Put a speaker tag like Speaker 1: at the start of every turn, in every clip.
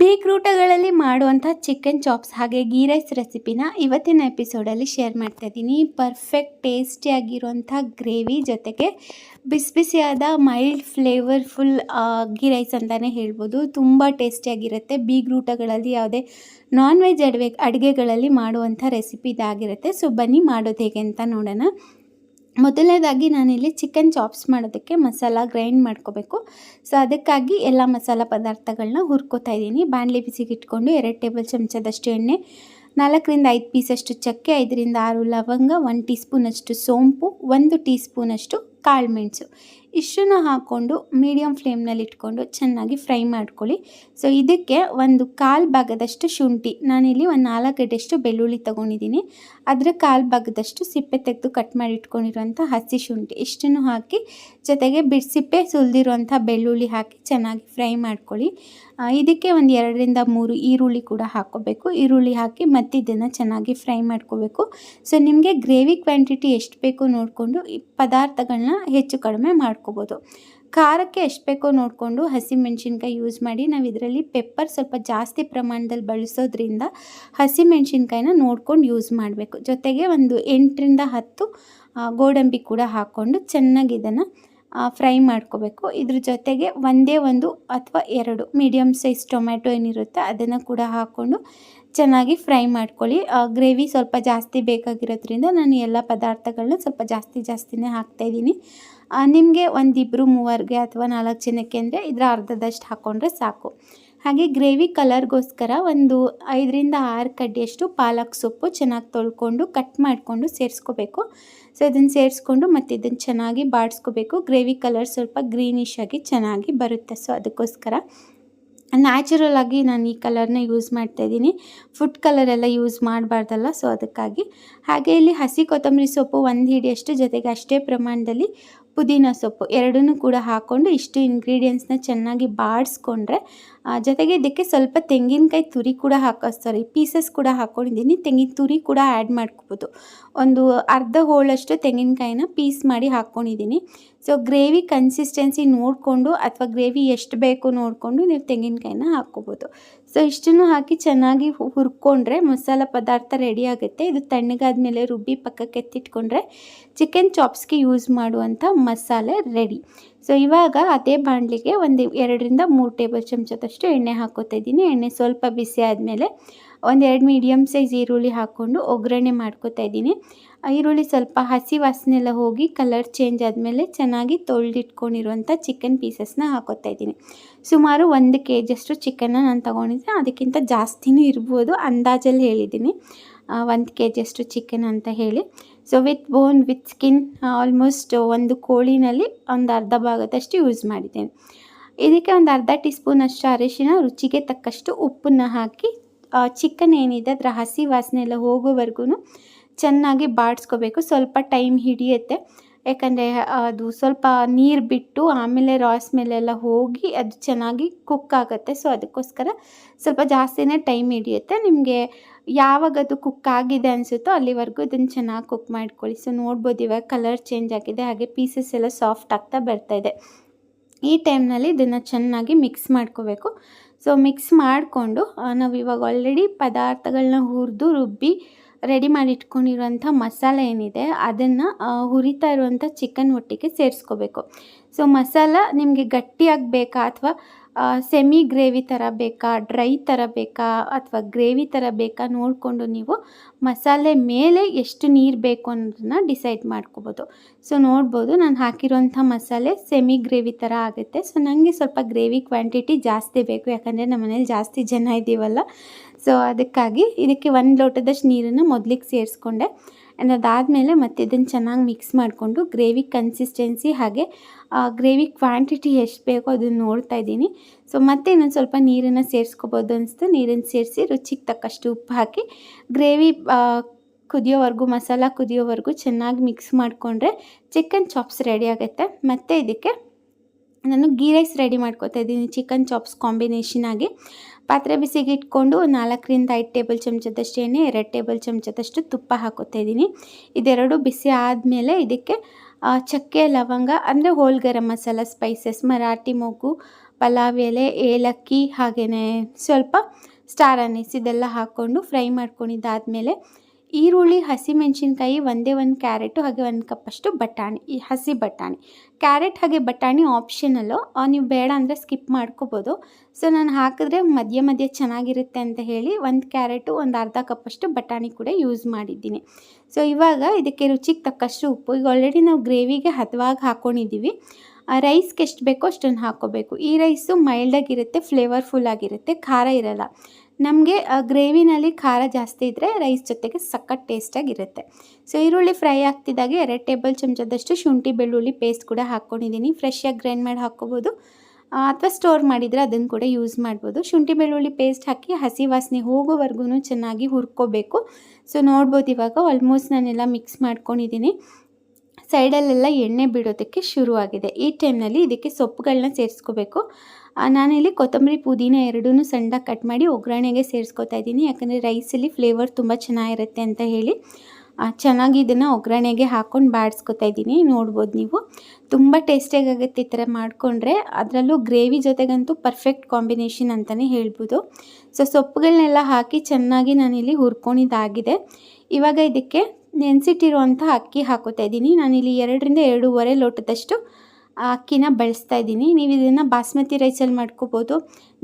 Speaker 1: ಬೀಗ್ರೂಟಗಳಲ್ಲಿ ಮಾಡುವಂಥ chicken chops ಹಾಗೆ ghee rice ರೆಸಿಪಿನ ಇವತ್ತಿನ ಎಪಿಸೋಡಲ್ಲಿ ಶೇರ್ ಮಾಡ್ತಾ ಇದ್ದೀನಿ. ಪರ್ಫೆಕ್ಟ್ ಟೇಸ್ಟಿಯಾಗಿರುವಂಥ ಗ್ರೇವಿ ಜೊತೆಗೆ ಬಿಸಿ ಬಿಸಿಯಾದ ಮೈಲ್ಡ್ ಫ್ಲೇವರ್ಫುಲ್ ಗೀ ರೈಸ್ ಅಂತಲೇ ಹೇಳ್ಬೋದು. ತುಂಬ ಟೇಸ್ಟಿಯಾಗಿರುತ್ತೆ ಬೀಗ್ರೂಟಗಳಲ್ಲಿ ಯಾವುದೇ ನಾನ್ ವೆಜ್ ಅಡುಗೆ ಅಡುಗೆಗಳಲ್ಲಿ ಮಾಡುವಂಥ ರೆಸಿಪಿ ಇದಾಗಿರುತ್ತೆ. ಸೊ ಬನ್ನಿ ಮಾಡೋದು ಹೇಗೆ ಅಂತ ನೋಡೋಣ. ಮೊದಲನೇದಾಗಿ ನಾನಿಲ್ಲಿ ಚಿಕನ್ ಚಾಪ್ಸ್ ಮಾಡೋದಕ್ಕೆ ಮಸಾಲ ಗ್ರೈಂಡ್ ಮಾಡ್ಕೋಬೇಕು. ಸೊ ಅದಕ್ಕಾಗಿ ಎಲ್ಲ ಮಸಾಲ ಪದಾರ್ಥಗಳನ್ನ ಹುರ್ಕೋತಾ ಇದ್ದೀನಿ. ಬಾಣಲಿ ಬಿಸಿಗೆ ಇಟ್ಕೊಂಡು ಎರಡು ಟೇಬಲ್ ಚಮಚದಷ್ಟು ಎಣ್ಣೆ, ನಾಲ್ಕರಿಂದ ಐದು ಪೀಸಷ್ಟು ಚಕ್ಕೆ, ಐದರಿಂದ ಆರು ಲವಂಗ, ಒಂದು ಟೀ ಸ್ಪೂನಷ್ಟು ಸೋಂಪು, ಒಂದು ಟೀ ಸ್ಪೂನಷ್ಟು ಕಾಳುಮೆಣಸು ಇಷ್ಟನ್ನು ಹಾಕ್ಕೊಂಡು ಮೀಡಿಯಮ್ ಫ್ಲೇಮ್ನಲ್ಲಿ ಇಟ್ಕೊಂಡು ಚೆನ್ನಾಗಿ ಫ್ರೈ ಮಾಡ್ಕೊಳ್ಳಿ. ಸೊ ಇದಕ್ಕೆ ಒಂದು ಕಾಲು ಭಾಗದಷ್ಟು ಶುಂಠಿ. ನಾನಿಲ್ಲಿ ಒಂದು ನಾಲ್ಕು ಗಡ್ಡೆಷ್ಟು ಬೆಳ್ಳುಳ್ಳಿ ತೊಗೊಂಡಿದ್ದೀನಿ. ಅದರ ಕಾಲು ಭಾಗದಷ್ಟು ಸಿಪ್ಪೆ ತೆಗೆದು ಕಟ್ ಮಾಡಿ ಇಟ್ಕೊಂಡಿರುವಂಥ ಹಸಿ ಶುಂಠಿ. ಇಷ್ಟನ್ನು ಹಾಕಿ ಜೊತೆಗೆ ಬಿಡಿಸಿಪ್ಪೆ ಸುಲಿದಿರುವಂಥ ಬೆಳ್ಳುಳ್ಳಿ ಹಾಕಿ ಚೆನ್ನಾಗಿ ಫ್ರೈ ಮಾಡ್ಕೊಳ್ಳಿ. ಇದಕ್ಕೆ ಒಂದು ಎರಡರಿಂದ ಮೂರು ಈರುಳ್ಳಿ ಕೂಡ ಹಾಕ್ಕೋಬೇಕು. ಈರುಳ್ಳಿ ಹಾಕಿ ಮತ್ತೆ ಇದನ್ನು ಚೆನ್ನಾಗಿ ಫ್ರೈ ಮಾಡ್ಕೋಬೇಕು. ಸೊ ನಿಮಗೆ ಗ್ರೇವಿ ಕ್ವಾಂಟಿಟಿ ಎಷ್ಟು ಬೇಕು ನೋಡಿಕೊಂಡು ಈ ಪದಾರ್ಥಗಳನ್ನ ಹೆಚ್ಚು ಕಡಿಮೆ ಮಾಡ್ಕೋಬೋದು. ಖಾರಕ್ಕೆ ಎಷ್ಟು ಬೇಕೋ ನೋಡಿಕೊಂಡು ಹಸಿಮೆಣ್ಸಿನ್ಕಾಯಿ ಯೂಸ್ ಮಾಡಿ ನಾವು ಇದರಲ್ಲಿ ಪೆಪ್ಪರ್ ಸ್ವಲ್ಪ ಜಾಸ್ತಿ ಪ್ರಮಾಣದಲ್ಲಿ ಬಳಸೋದ್ರಿಂದ ಹಸಿಮೆಣ್ಸಿನ್ಕಾಯಿನ ನೋಡ್ಕೊಂಡು ಯೂಸ್ ಮಾಡಬೇಕು. ಜೊತೆಗೆ ಒಂದು ಎಂಟರಿಂದ ಹತ್ತು ಗೋಡಂಬಿ ಕೂಡ ಹಾಕ್ಕೊಂಡು ಚೆನ್ನಾಗಿ ಇದನ್ನು ಫ್ರೈ ಮಾಡ್ಕೋಬೇಕು. ಇದ್ರ ಜೊತೆಗೆ ಒಂದೇ ಒಂದು ಅಥವಾ ಎರಡು ಮೀಡಿಯಮ್ ಸೈಜ್ ಟೊಮ್ಯಾಟೊ ಏನಿರುತ್ತೆ ಅದನ್ನು ಕೂಡ ಹಾಕ್ಕೊಂಡು ಚೆನ್ನಾಗಿ ಫ್ರೈ ಮಾಡ್ಕೊಳ್ಳಿ. ಗ್ರೇವಿ ಸ್ವಲ್ಪ ಜಾಸ್ತಿ ಬೇಕಾಗಿರೋದ್ರಿಂದ ನಾನು ಎಲ್ಲ ಪದಾರ್ಥಗಳನ್ನ ಸ್ವಲ್ಪ ಜಾಸ್ತಿ ಜಾಸ್ತಿನೇ ಹಾಕ್ತಾಯಿದ್ದೀನಿ ನಿಮಗೆ ಒಂದಿಬ್ಬರು ಮೂವರಿಗೆ ಅಥವಾ ನಾಲ್ಕು ಜನಕ್ಕೆ ಅಂದರೆ ಇದರ ಅರ್ಧದಷ್ಟು ಹಾಕ್ಕೊಂಡ್ರೆ ಸಾಕು. ಹಾಗೆ ಗ್ರೇವಿ ಕಲರ್ಗೋಸ್ಕರ ಒಂದು ಐದರಿಂದ ಆರು ಕಡ್ಡಿಯಷ್ಟು ಪಾಲಕ್ ಸೊಪ್ಪು ಚೆನ್ನಾಗಿ ತೊಳ್ಕೊಂಡು ಕಟ್ ಮಾಡಿಕೊಂಡು ಸೇರಿಸ್ಕೋಬೇಕು. ಸೊ ಇದನ್ನು ಸೇರಿಸ್ಕೊಂಡು ಮತ್ತು ಇದನ್ನು ಚೆನ್ನಾಗಿ ಬಾಡಿಸ್ಕೋಬೇಕು. ಗ್ರೇವಿ ಕಲರ್ ಸ್ವಲ್ಪ ಗ್ರೀನಿಶ್ ಆಗಿ ಚೆನ್ನಾಗಿ ಬರುತ್ತೆ. ಸೊ, ಅದಕ್ಕೋಸ್ಕರ ನ್ಯಾಚುರಲ್ ಆಗಿ ನಾನು ಈ ಕಲರ್ನ ಯೂಸ್ ಮಾಡ್ತಾ ಇದ್ದೀನಿ. ಫುಡ್ ಕಲರ್ ಎಲ್ಲ ಯೂಸ್ ಮಾಡಬಾರ್ದಲ್ಲ, ಸೊ ಅದಕ್ಕಾಗಿ. ಹಾಗೆ ಇಲ್ಲಿ ಹಸಿ ಕೊತ್ತಂಬರಿ ಸೊಪ್ಪು ಒಂದು ಹಿಡಿಯಷ್ಟು ಜೊತೆಗೆ ಅಷ್ಟೇ ಪ್ರಮಾಣದಲ್ಲಿ ಪುದೀನ ಸೊಪ್ಪು ಎರಡನ್ನೂ ಕೂಡ ಹಾಕ್ಕೊಂಡು ಇಷ್ಟು ಇಂಗ್ರೀಡಿಯೆಂಟ್ಸ್ನ ಚೆನ್ನಾಗಿ ಬಾಡಿಸ್ಕೊಂಡ್ರೆ ಜೊತೆಗೆ ಇದಕ್ಕೆ ಸ್ವಲ್ಪ ತೆಂಗಿನಕಾಯಿ ತುರಿ ಕೂಡ ಹಾಕೋ ಸಾರಿ ಪೀಸಸ್ ಕೂಡ ಹಾಕ್ಕೊಂಡಿದ್ದೀನಿ ತೆಂಗಿನ ತುರಿ ಕೂಡ ಆ್ಯಡ್ ಮಾಡ್ಕೋಬೋದು. ಒಂದು ಅರ್ಧ ಹೋಳಷ್ಟು ತೆಂಗಿನಕಾಯಿನ ಪೀಸ್ ಮಾಡಿ ಹಾಕ್ಕೊಂಡಿದ್ದೀನಿ ಸೊ ಗ್ರೇವಿ ಕನ್ಸಿಸ್ಟೆನ್ಸಿ ನೋಡಿಕೊಂಡು ಅಥವಾ ಗ್ರೇವಿ ಎಷ್ಟು ಬೇಕು ನೋಡಿಕೊಂಡು ನೀವು ತೆಂಗಿನಕಾಯಿನ ಹಾಕ್ಕೋಬೋದು. ಸೊ ಇಷ್ಟನ್ನು ಹಾಕಿ ಚೆನ್ನಾಗಿ ಹುರ್ಕೊಂಡ್ರೆ ಮಸಾಲ ಪದಾರ್ಥ ರೆಡಿ ಆಗುತ್ತೆ. ಇದು ತಣ್ಣಗಾದ್ಮೇಲೆ ರುಬ್ಬಿ ಪಕ್ಕಕ್ಕೆ ಎತ್ತಿಟ್ಕೊಂಡ್ರೆ ಚಿಕನ್ ಚಾಪ್ಸ್ಗೆ ಯೂಸ್ ಮಾಡುವಂಥ ಮಸಾಲೆ ರೆಡಿ ಸೊ ಇವಾಗ ಅದೇ ಬಾಣಲಿಗೆ ಒಂದು ಎರಡರಿಂದ ಮೂರು ಟೇಬಲ್ ಚಮಚದಷ್ಟು ಎಣ್ಣೆ ಹಾಕೋತಾ ಇದ್ದೀನಿ. ಎಣ್ಣೆ ಸ್ವಲ್ಪ ಬಿಸಿ ಆದಮೇಲೆ ಒಂದೆರಡು ಮೀಡಿಯಮ್ ಸೈಜ್ ಈರುಳ್ಳಿ ಹಾಕ್ಕೊಂಡು ಒಗ್ಗರಣೆ ಮಾಡ್ಕೋತಾ ಇದ್ದೀನಿ. ಈರುಳ್ಳಿ ಸ್ವಲ್ಪ ಹಸಿ ವಾಸನೆ ಎಲ್ಲ ಹೋಗಿ ಕಲರ್ ಚೇಂಜ್ ಆದಮೇಲೆ ಚೆನ್ನಾಗಿ ತೊಳೆದಿಟ್ಕೊಂಡಿರುವಂಥ ಚಿಕನ್ ಪೀಸಸ್ನ ಹಾಕೋತಾ ಇದ್ದೀನಿ. ಸುಮಾರು ಒಂದು ಕೆ ಜಿಯಷ್ಟು ಚಿಕನ್ನ ನಾನು ತೊಗೊಂಡಿದ್ದೆ. ಅದಕ್ಕಿಂತ ಜಾಸ್ತಿನೂ ಇರ್ಬೋದು. ಅಂದಾಜಲ್ಲಿ ಹೇಳಿದ್ದೀನಿ. ಒಂದು ಕೆ ಜಿಯಷ್ಟು ಚಿಕನ್ ಅಂತ ಹೇಳಿ. So with bone with skin almost ಒಂದು ಕೋಳಿನಲ್ಲಿ ಒಂದು ಅರ್ಧ ಭಾಗದಷ್ಟು ಯೂಸ್ ಮಾಡಿದ್ದೇನೆ. ಇದಕ್ಕೆ ಒಂದು ಅರ್ಧ ಟೀ ಸ್ಪೂನಷ್ಟು ಅರಿಶಿನ, ರುಚಿಗೆ ತಕ್ಕಷ್ಟು ಉಪ್ಪನ್ನು ಹಾಕಿ ಚಿಕನ್ ಏನಿದೆ ಅದರ ಹಸಿ ವಾಸನೆ ಎಲ್ಲ ಹೋಗೋವರೆಗೂ ಚೆನ್ನಾಗಿ ಬಾಡಿಸ್ಕೋಬೇಕು. ಸ್ವಲ್ಪ ಟೈಮ್ ಹಿಡಿಯುತ್ತೆ. ಯಾಕಂದರೆ ಅದು ಸ್ವಲ್ಪ ನೀರು ಬಿಟ್ಟು ಆಮೇಲೆ ರಾಸ್ ಮೇಲೆಲ್ಲ ಹೋಗಿ ಅದು ಚೆನ್ನಾಗಿ ಕುಕ್ ಆಗುತ್ತೆ. ಸೊ, ಅದಕ್ಕೋಸ್ಕರ ಸ್ವಲ್ಪ ಜಾಸ್ತಿನೇ ಟೈಮ್ ಹಿಡಿಯುತ್ತೆ. ನಿಮಗೆ ಯಾವಾಗ ಅದು ಕುಕ್ ಆಗಿದೆ ಅನಿಸುತ್ತೋ ಅಲ್ಲಿವರೆಗೂ ಇದನ್ನು ಚೆನ್ನಾಗಿ ಕುಕ್ ಮಾಡ್ಕೊಳ್ಳಿ. ಸೊ ನೋಡ್ಬೋದು ಇವಾಗ ಕಲರ್ ಚೇಂಜ್ ಆಗಿದೆ, ಹಾಗೆ ಪೀಸಸ್ ಎಲ್ಲ ಸಾಫ್ಟ್ ಆಗ್ತಾ ಬರ್ತಾ ಇದೆ. ಈ ಟೈಮ್ನಲ್ಲಿ ಇದನ್ನು ಚೆನ್ನಾಗಿ ಮಿಕ್ಸ್ ಮಾಡ್ಕೋಬೇಕು. ಸೊ ಮಿಕ್ಸ್ ಮಾಡಿಕೊಂಡು ನಾವು ಇವಾಗ ಆಲ್ರೆಡಿ ಪದಾರ್ಥಗಳನ್ನ ಹುರಿದು ರುಬ್ಬಿ ರೆಡಿ ಮಾಡಿ ಇಟ್ಕೊಂಡಿರುವಂಥ ಮಸಾಲೆ ಏನಿದೆ, ಅದನ್ನು ಹುರಿತಾ ಇರುವಂಥ ಚಿಕನ್ ಒಟ್ಟಿಗೆ ಸೇರಿಸ್ಕೋಬೇಕು. ಸೊ ಮಸಾಲ ನಿಮಗೆ ಗಟ್ಟಿಯಾಗಿ ಬೇಕಾ ಅಥವಾ ಸೆಮಿ ಗ್ರೇವಿ ಥರ ಬೇಕಾ ಡ್ರೈ ಥರ ಬೇಕಾ, ಅಥವಾ ಗ್ರೇವಿ ಥರ ಬೇಕಾ ನೋಡಿಕೊಂಡು ನೀವು ಮಸಾಲೆ ಮೇಲೆ ಎಷ್ಟು ನೀರು ಬೇಕು ಅನ್ನೋದನ್ನ ಡಿಸೈಡ್ ಮಾಡ್ಕೋಬೋದು. ಸೊ ನೋಡ್ಬೋದು ನಾನು ಹಾಕಿರೋಂಥ ಮಸಾಲೆ ಸೆಮಿ ಗ್ರೇವಿ ಥರ ಆಗುತ್ತೆ. ಸೊ ನನಗೆ ಸ್ವಲ್ಪ ಗ್ರೇವಿ ಕ್ವಾಂಟಿಟಿ ಜಾಸ್ತಿ ಬೇಕು, ಯಾಕಂದರೆ ನಮ್ಮ ಮನೇಲಿ ಜಾಸ್ತಿ ಜನ ಇದ್ದೀವಲ್ಲ ಸೊ ಅದಕ್ಕಾಗಿ ಇದಕ್ಕೆ ಒಂದು ಲೋಟದಷ್ಟು ನೀರನ್ನು ಮೊದಲಿಗೆ ಸೇರಿಸ್ಕೊಂಡೆ. ಅದಾದಮೇಲೆ ಮತ್ತೆ ಇದನ್ನು ಚೆನ್ನಾಗಿ ಮಿಕ್ಸ್ ಮಾಡಿಕೊಂಡು ಗ್ರೇವಿ ಕನ್ಸಿಸ್ಟೆನ್ಸಿ ಹಾಗೆ ಗ್ರೇವಿ ಕ್ವಾಂಟಿಟಿ ಎಷ್ಟು ಬೇಕೋ ಅದನ್ನು ನೋಡ್ತಾ ಇದ್ದೀನಿ. ಸೊ ಮತ್ತೆ ಇನ್ನೊಂದು ಸ್ವಲ್ಪ ನೀರನ್ನು ಸೇರಿಸ್ಕೋಬೋದು ಅನಿಸ್ತು ನೀರನ್ನು ಸೇರಿಸಿ ರುಚಿಗೆ ತಕ್ಕಷ್ಟು ಉಪ್ಪು ಹಾಕಿ ಗ್ರೇವಿ ಕುದಿಯೋವರೆಗೂ, ಮಸಾಲ ಕುದಿಯೋವರೆಗೂ ಚೆನ್ನಾಗಿ ಮಿಕ್ಸ್ ಮಾಡಿಕೊಂಡ್ರೆ ಚಿಕನ್ ಚಾಪ್ಸ್ ರೆಡಿ ಆಗುತ್ತೆ. ಮತ್ತು ಇದಕ್ಕೆ ನಾನು ಗೀ ರೈಸ್ ರೆಡಿ ಮಾಡ್ಕೊತಾ ಇದ್ದೀನಿ ಚಿಕನ್ ಚಾಪ್ಸ್ ಕಾಂಬಿನೇಷನ್ ಆಗಿ. ಪಾತ್ರೆ ಬಿಸಿಗೆ ಇಟ್ಕೊಂಡು ನಾಲ್ಕರಿಂದ ಐದು ಟೇಬಲ್ ಚಮಚದಷ್ಟು ಎಣ್ಣೆ, ಎರಡು ಟೇಬಲ್ ಚಮಚದಷ್ಟು ತುಪ್ಪ ಹಾಕೋತಾ ಇದ್ದೀನಿ. ಇದೆರಡು ಬಿಸಿ ಆದಮೇಲೆ ಇದಕ್ಕೆ ಚಕ್ಕೆ, ಲವಂಗ, ಅಂದರೆ ಹೋಲ್ ಗರಂ ಮಸಾಲ ಸ್ಪೈಸಸ್ ಮರಾಠಿ ಮೊಗ್ಗು, ಪಲಾವ್ ಎಲೆ, ಏಲಕ್ಕಿ ಹಾಗೆಯೇ ಸ್ವಲ್ಪ ಸ್ಟಾರ್ ಅನೀಸ್ ಇದೆಲ್ಲ ಹಾಕ್ಕೊಂಡು ಫ್ರೈ ಮಾಡ್ಕೊಂಡಿದ್ದಾದಮೇಲೆ ಈರುಳ್ಳಿ ಹಸಿಮೆಣಸಿನ್ಕಾಯಿ ಒಂದೇ ಒಂದು ಕ್ಯಾರೆಟು, ಹಾಗೆ ಒಂದು ಕಪ್ಪಷ್ಟು ಬಟಾಣಿ, ಈ ಹಸಿ ಬಟಾಣಿ. ಕ್ಯಾರೆಟ್, ಹಾಗೆ ಬಟಾಣಿ ಆಪ್ಷನಲ್ಲು ನೀವು ಬೇಡ ಅಂದರೆ ಸ್ಕಿಪ್ ಮಾಡ್ಕೋಬೋದು. ಸೊ ನಾನು ಹಾಕಿದ್ರೆ ಮಧ್ಯ ಮಧ್ಯ ಚೆನ್ನಾಗಿರುತ್ತೆ ಅಂತ ಹೇಳಿ ಒಂದು ಕ್ಯಾರೆಟು, ಒಂದು ಅರ್ಧ ಕಪ್ಪಷ್ಟು ಬಟಾಣಿ ಕೂಡ ಯೂಸ್ ಮಾಡಿದ್ದೀನಿ. ಸೊ ಇವಾಗ ಇದಕ್ಕೆ ರುಚಿಗೆ ತಕ್ಕಷ್ಟು ಉಪ್ಪು. ಈಗ ಆಲ್ರೆಡಿ ನಾವು ಗ್ರೇವಿಗೆ ಹದವಾಗಿ ಹಾಕ್ಕೊಂಡಿದ್ದೀವಿ ರೈಸ್ಗೆ ಎಷ್ಟು ಬೇಕೋ ಅಷ್ಟನ್ನು ಹಾಕ್ಕೋಬೇಕು ಈ ರೈಸು ಮೈಲ್ಡಾಗಿರುತ್ತೆ ಫ್ಲೇವರ್ಫುಲ್ ಆಗಿರುತ್ತೆ, ಖಾರ ಇರಲ್ಲ. ನಮಗೆ ಗ್ರೇವಿನಲ್ಲಿ ಖಾರ ಜಾಸ್ತಿ ಇದ್ದರೆ ರೈಸ್ ಜೊತೆಗೆ ಸಖತ್ ಟೇಸ್ಟಾಗಿರುತ್ತೆ ಸೊ ಈರುಳ್ಳಿ ಫ್ರೈ ಆಗ್ತಿದ್ದಾಗೆ ಎರಡು ಟೇಬಲ್ ಚಮಚದಷ್ಟು ಶುಂಠಿ, ಬೆಳ್ಳುಳ್ಳಿ ಪೇಸ್ಟ್ ಕೂಡ ಹಾಕ್ಕೊಂಡಿದ್ದೀನಿ ಫ್ರೆಶ್ಶಾಗಿ ಗ್ರೈಂಡ್ ಮಾಡಿ ಹಾಕ್ಕೋಬೋದು. ಅಥವಾ ಸ್ಟೋರ್ ಮಾಡಿದರೆ ಅದನ್ನು ಕೂಡ ಯೂಸ್ ಮಾಡ್ಬೋದು. ಶುಂಠಿ, ಬೆಳ್ಳುಳ್ಳಿ ಪೇಸ್ಟ್ ಹಾಕಿ ಹಸಿ ವಾಸನೆ ಹೋಗೋವರೆಗೂ ಚೆನ್ನಾಗಿ ಹುರ್ಕೋಬೇಕು. ಸೊ ನೋಡ್ಬೋದು ಇವಾಗ. ಆಲ್ಮೋಸ್ಟ್ ನಾನೆಲ್ಲ ಮಿಕ್ಸ್ ಮಾಡ್ಕೊಂಡಿದ್ದೀನಿ ಸೈಡಲ್ಲೆಲ್ಲ ಎಣ್ಣೆ ಬಿಡೋದಕ್ಕೆ ಶುರುವಾಗಿದೆ. ಈ ಟೈಮ್ನಲ್ಲಿ ಇದಕ್ಕೆ ಸೊಪ್ಪುಗಳನ್ನ ಸೇರಿಸ್ಕೋಬೇಕು. ನಾನಿಲ್ಲಿ ಕೊತ್ತಂಬರಿ ಪುದೀನ ಎರಡೂ ಸಣ್ಣದಾಗಿ ಕಟ್ ಮಾಡಿ ಒಗ್ಗರಣೆಗೆ ಸೇರಿಸ್ಕೊತಾ ಇದ್ದೀನಿ. ಯಾಕಂದರೆ ರೈಸಲ್ಲಿ ಫ್ಲೇವರ್ ತುಂಬ ಚೆನ್ನಾಗಿರುತ್ತೆ ಅಂತ ಹೇಳಿ. ಚೆನ್ನಾಗಿ ಇದನ್ನು ಒಗ್ಗರಣೆಗೆ ಹಾಕ್ಕೊಂಡು ಬಾಡಿಸ್ಕೊತಾ ಇದ್ದೀನಿ. ನೋಡ್ಬೋದು ನೀವು. ತುಂಬ ಟೇಸ್ಟಿಯಾಗುತ್ತೆ ಈ ಥರ ಮಾಡಿಕೊಂಡ್ರೆ. ಅದರಲ್ಲೂ ಗ್ರೇವಿ ಜೊತೆಗಂತೂ ಪರ್ಫೆಕ್ಟ್ ಕಾಂಬಿನೇಷನ್ ಅಂತಲೇ ಹೇಳ್ಬೋದು. ಸೊ ಸೊಪ್ಪುಗಳನ್ನೆಲ್ಲ ಹಾಕಿ ಚೆನ್ನಾಗಿ ನಾನಿಲ್ಲಿ ಹುರ್ಕೊಂಡಿದ್ದಾಗಿದೆ. ಇವಾಗ ಇದಕ್ಕೆ ನೆನೆಸಿಟ್ಟಿರುವಂಥ ಅಕ್ಕಿ ಹಾಕೋತಾ ಇದ್ದೀನಿ. ನಾನಿಲ್ಲಿ ಎರಡರಿಂದ ಎರಡೂವರೆ ಲೋಟದಷ್ಟು ಅಕ್ಕಿನ ಬಳಸ್ತಾ ಇದ್ದೀನಿ. ನೀವು ಇದನ್ನು ಬಾಸ್ಮತಿ ರೈಸಲ್ಲಿ ಮಾಡ್ಕೋಬೋದು,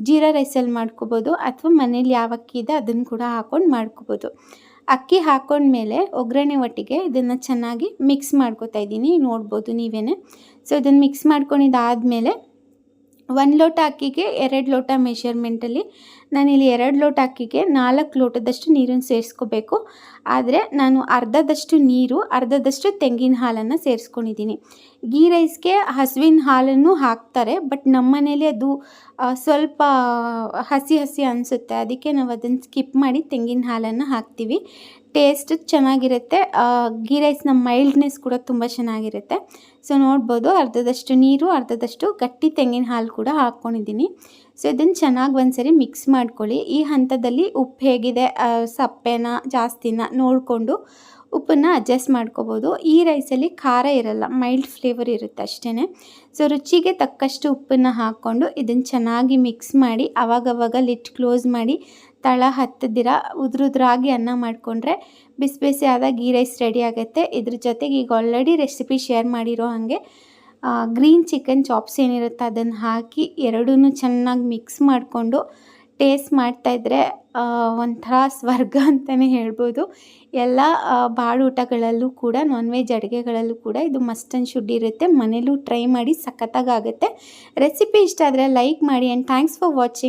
Speaker 1: ಜೀರಾ ರೈಸಲ್ಲಿ ಮಾಡ್ಕೋಬೋದು, ಅಥವಾ ಮನೇಲಿ ಯಾವ ಅಕ್ಕಿ ಇದೆ ಅದನ್ನು ಕೂಡ ಹಾಕ್ಕೊಂಡು ಮಾಡ್ಕೋಬೋದು. ಅಕ್ಕಿ ಹಾಕ್ಕೊಂಡ್ಮೇಲೆ ಒಗ್ಗರಣೆ ಒಟ್ಟಿಗೆ ಇದನ್ನು ಚೆನ್ನಾಗಿ ಮಿಕ್ಸ್ ಮಾಡ್ಕೋತಾ ಇದ್ದೀನಿ. ನೋಡ್ಬೋದು ನೀವೇ ಸೊ ಇದನ್ನು ಮಿಕ್ಸ್ ಮಾಡ್ಕೊಂಡಿದ್ದಾದಮೇಲೆ ಒಂದು ಲೋಟ ಅಕ್ಕಿಗೆ ಎರಡು ಲೋಟ ಮೆಷರ್ಮೆಂಟಲ್ಲಿ ನಾನಿಲ್ಲಿ ಎರಡು ಲೋಟ ಅಕ್ಕಿಗೆ ನಾಲ್ಕು ಲೋಟದಷ್ಟು ನೀರನ್ನು ಸೇರಿಸ್ಕೋಬೇಕು. ಆದರೆ ನಾನು ಅರ್ಧದಷ್ಟು ನೀರು, ಅರ್ಧದಷ್ಟು ತೆಂಗಿನ ಹಾಲನ್ನು ಸೇರಿಸ್ಕೊಂಡಿದ್ದೀನಿ. ಗೀ ರೈಸ್ಗೆ ಹಸುವಿನ ಹಾಲನ್ನು ಹಾಕ್ತಾರೆ. ಬಟ್ ನಮ್ಮ ಮನೇಲಿ ಅದು ಸ್ವಲ್ಪ ಹಸಿ ಹಸಿ ಅನಿಸುತ್ತೆ. ಅದಕ್ಕೆ ನಾವು ಅದನ್ನು ಸ್ಕಿಪ್ ಮಾಡಿ ತೆಂಗಿನ ಹಾಲನ್ನು ಹಾಕ್ತೀವಿ. ಟೇಸ್ಟ್ ಚೆನ್ನಾಗಿರುತ್ತೆ. ಗೀ ರೈಸ್ನ ಮೈಲ್ಡ್ನೆಸ್ ಕೂಡ ತುಂಬ ಚೆನ್ನಾಗಿರುತ್ತೆ. ಸೊ, ನೋಡ್ಬೋದು ಅರ್ಧದಷ್ಟು ನೀರು, ಅರ್ಧದಷ್ಟು ಗಟ್ಟಿ ತೆಂಗಿನ ಹಾಲು ಕೂಡ ಹಾಕ್ಕೊಂಡಿದ್ದೀನಿ. ಸೊ, ಇದನ್ನು ಚೆನ್ನಾಗಿ ಒಂದ್ಸರಿ ಮಿಕ್ಸ್ ಮಾಡ್ಕೊಳ್ಳಿ. ಈ ಹಂತದಲ್ಲಿ ಉಪ್ಪು ಹೇಗಿದೆ ಸಪ್ಪೆನ, ಜಾಸ್ತಿನ ನೋಡಿಕೊಂಡು ಉಪ್ಪನ್ನು ಅಡ್ಜಸ್ಟ್ ಮಾಡ್ಕೋಬೋದು. ಈ ರೈಸಲ್ಲಿ ಖಾರ ಇರಲ್ಲ ಮೈಲ್ಡ್ ಫ್ಲೇವರ್ ಇರುತ್ತೆ ಅಷ್ಟೇ ಸೊ ರುಚಿಗೆ ತಕ್ಕಷ್ಟು ಉಪ್ಪನ್ನು ಹಾಕ್ಕೊಂಡು ಇದನ್ನು ಚೆನ್ನಾಗಿ ಮಿಕ್ಸ್ ಮಾಡಿ, ಅವಾಗವಾಗ ಲಿಟ್ ಕ್ಲೋಸ್ ಮಾಡಿ, ತಳ ಹತ್ತದಿರ ಉದುರುದ್ರಾಗಿ ಅನ್ನ ಮಾಡಿಕೊಂಡ್ರೆ ಬಿಸಿ ಬಿಸಿ ಆದ ಗೀ ರೈಸ್ ರೆಡಿ ಆಗುತ್ತೆ. ಇದ್ರ ಜೊತೆಗೆ ಈಗ ಆಲ್ರೆಡಿ ರೆಸಿಪಿ ಶೇರ್ ಮಾಡಿರೋ ಹಾಗೆ ಗ್ರೀನ್ ಚಿಕನ್ ಚಾಪ್ಸ್ ಏನಿರುತ್ತೆ ಅದನ್ನು ಹಾಕಿ ಎರಡೂ ಚೆನ್ನಾಗಿ ಮಿಕ್ಸ್ ಮಾಡಿಕೊಂಡು ಟೇಸ್ಟ್ ಮಾಡ್ತಾಯಿದ್ರೆ ಒಂಥರ ಸ್ವರ್ಗ ಅಂತಲೇ ಹೇಳ್ಬೋದು. ಎಲ್ಲ ಊಟಗಳಲ್ಲೂ ಕೂಡ ನಾನ್ ವೆಜ್ ಅಡುಗೆಗಳಲ್ಲೂ ಕೂಡ ಇದು ಮಸ್ಟ್ ಅಂಡ್ ಶುಡ್ ಇರುತ್ತೆ. ಮನೇಲೂ ಟ್ರೈ ಮಾಡಿ ಸಖತ್ತಾಗುತ್ತೆ ರೆಸಿಪಿ ಇಷ್ಟ ಆದರೆ ಲೈಕ್ ಮಾಡಿ ಆ್ಯಂಡ್ ಥ್ಯಾಂಕ್ಸ್ ಫಾರ್ ವಾಚಿಂಗ್